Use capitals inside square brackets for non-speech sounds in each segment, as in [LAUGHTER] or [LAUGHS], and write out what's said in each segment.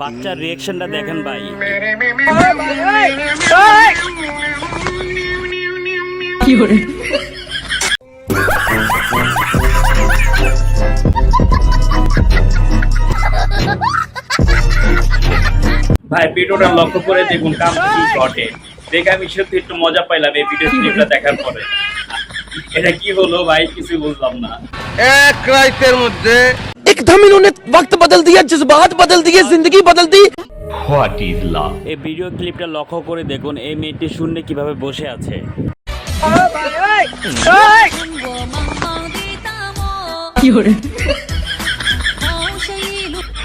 বাচ্চার রিয়েকশনটা দেখেন ভাই। ভাই ভিডিওটা লক্ষ্য করে দেখুন কাম কি ঘটে। দেখে আমি সত্যি একটু মজা পাইলাম এই ভিডিও ক্লিপটা দেখার পরে। এটা কি হলো ভাই কিছু বুঝলাম না। এক রাইতের মধ্যে একদম वक्त बदल दिया जज्बात बदल दिए जिंदगी बदल दी। হোয়াট ইজ লাভ এই ভিডিও ক্লিপটা লক্ষ্য করে দেখুন এই মেয়েটি শূন্যে কীভাবে বসে আছে। কি হরে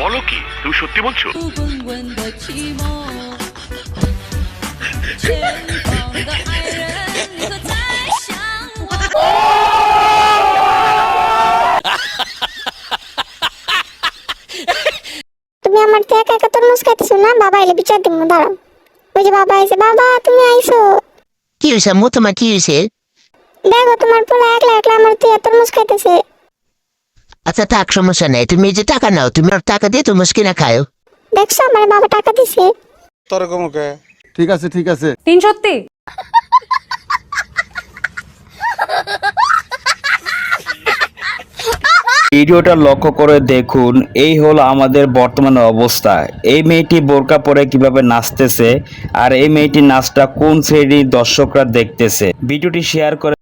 বলো কি তুমি সত্যি বলছো? আমার তো একা একা তরমুজ খাইতেছো না? বাবা এলে বিচার দিব দাঁড়াও। ওই যে বাবা এসে বাবা তুমি আইছো। কি হইছে মো তোমার কি হইছে? দেখো তোমার পোলা একলা একলা আমার তুই তরমুজ খাইতেছে। আচ্ছা থাক সমস্যা নাই। তুমি যে টাকা নাও তুমি আর টাকা দিয়ে তরমুজ কিনা খাও। দেখছ আমার বাবা টাকা দিছে। তোর কমকে ঠিক আছে ঠিক আছে। তিন সত্যি? [LAUGHS] ভিডিওটা লক্ষ্য করে দেখুন, এই হলো আমাদের বর্তমান অবস্থা। এই মেয়েটি বোরকা পরে কীভাবে নাচতেছে, আর এই মেয়েটি নাচটা কোন শ্রেণির দর্শকরা দেখতেছে। ভিডিওটি শেয়ার করে